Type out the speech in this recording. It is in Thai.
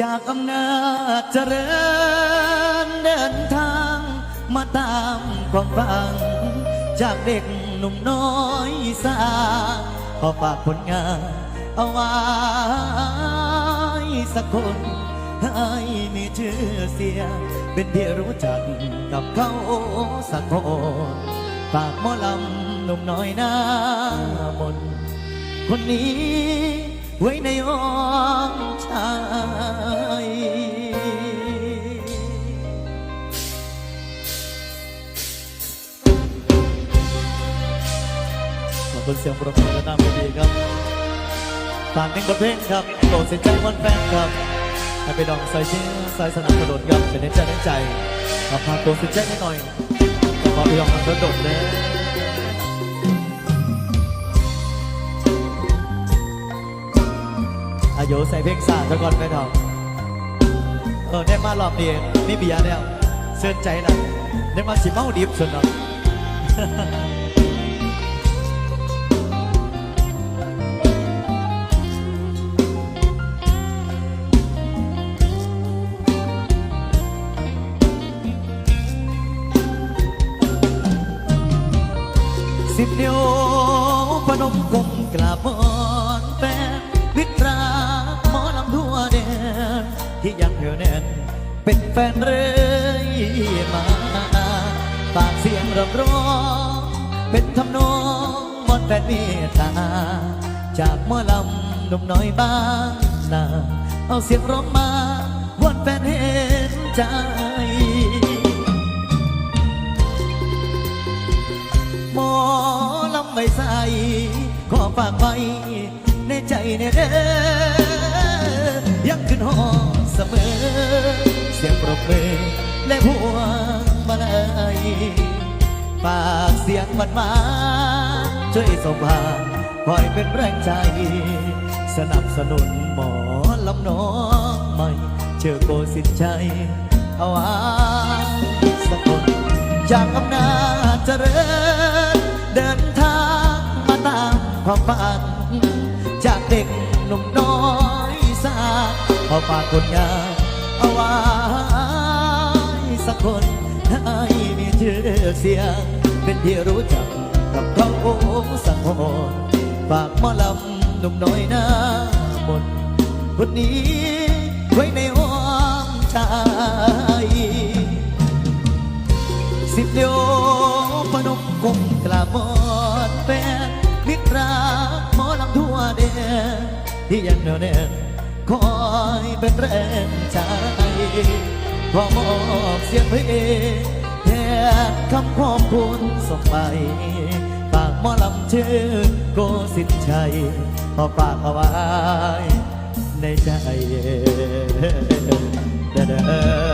จากอำนาจเจริญเดินทางมาตามความฝันจากเด็กหนุ่มน้อยสาขอฝากผลงานเอาไว้สักคนให้มีชื่อเสียงเป็นที่รู้จักกับเขาสักคนฝากหมอลำหนุ่มน้อยหน้ามนคนนี้ไว้ในอ้อมชาย บคุณเสียงปรบมือและน้ำดีครับฝากหนึ่งบทเพลงครับโปรดเสียใจวันแฟนครับให้ไปดองใส่ชิ้นใส่สนับสนุนครับเป็นน้ำใจน้ำใจขอพาตัวเสียใจนิดหน่อยขอไปลองมันโดดเลยอายุใส่เพลงสาดซะก่อนไปเถอะเออได้มารอบนี้นี่เบียร์แล้วเสื่อใจนะได้มาสิเมาดิบสุดนะ สิบนิ้วพนมกลมกราบมอนแฟนวิตราหมอลำทั่วแดนที่ยังเหนียวแน่นเป็นแฟนเรื่อยมาฝากเสียงรับร้องเป็นทำนองมอนแฟนเมตตา จากหมอลำหนุ่มน้อยบ้านนาเอาเสียงร้องมาวอนแฟนเห็นใจ ฝากไว้ในใจในเด้อยังขึ้นหอเสมอ เสียงปรบมือและพวงมาลัยฝากเสียงมันมา ช่วยส่งผ่าคอยเป็นแรงใจ สนับสนุนหมอลำน้องใหม่ เชื่อโกสิทธิ์ใจเอาไว้สักคนจากอำนาจเจริญ ความฝัน จากเด็กหนุ่มน้อยสาพอฝากคนงาเอาไว้สักคนให้มีชื่อเสียง เป็นที่รู้จักกับเขาสักคนฝากหมอลำหนุ่มน้อยหน้ามนคนนี้ไว้ในอ้อมใจสิบโยพ ที่ยังเหนียวแน่นคอยเป็นแรงใจขอมอบเสียงเพลงแทนคำขอบคุณส่งไปฝากหมอลำชื่อโกสิทธิ์ชัยขอฝากเอาไว้ในใจเด้อ